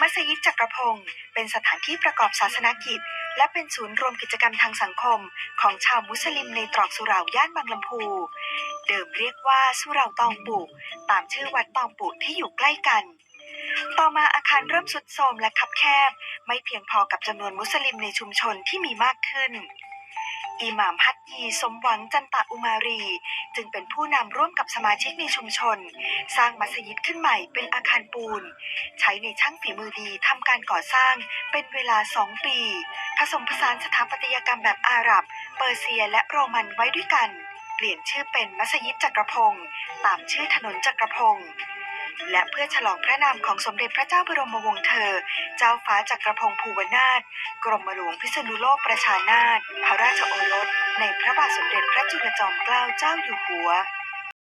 มัสยิดจักรพงศ์เป็นสถานที่ประกอบศาสนกิจ และเป็นศูนย์รวมกิจกรรมทางสังคม ของชาวมุสลิมในตรอกสุเหร่าย่านบางลำพู เดิมเรียกว่าสุเหร่าตองปุตามชื่อวัดตองปุที่อยู่ใกล้กัน ต่อมาอาคารเริ่มสุดโทรมและคับแคบ ไม่เพียงพอกับจำนวนมุสลิมในชุมชนที่มีมากขึ้น อิหม่ามฮัตยีสมหวังจันตะอุมารี จึงเป็นผู้นำร่วมกับสมาชิกในชุมชน สร้างมัสยิดขึ้นใหม่เป็นอาคารปูน ใช้ในช่างฝีมือดีทำการก่อสร้างเป็นเวลาสองปี ผสมผสานสถาปัตยกรรมแบบอาหรับ เปอร์เซียและโรมันไว้ด้วยกัน เปลี่ยนชื่อเป็นมัสยิดจักรพงศ์ตามชื่อถนนจักรพงศ์ และเพื่อฉลองพระนามของสมเด็จพระเจ้าบรมวงศ์เธอ เจ้าฟ้าจักรพงศ์ภูวนาถกรมหลวงพิษณุโลกประชานาถพระราชโอรส ในพระบาทสมเด็จพระจุลจอมเกล้าเจ้าอยู่หัว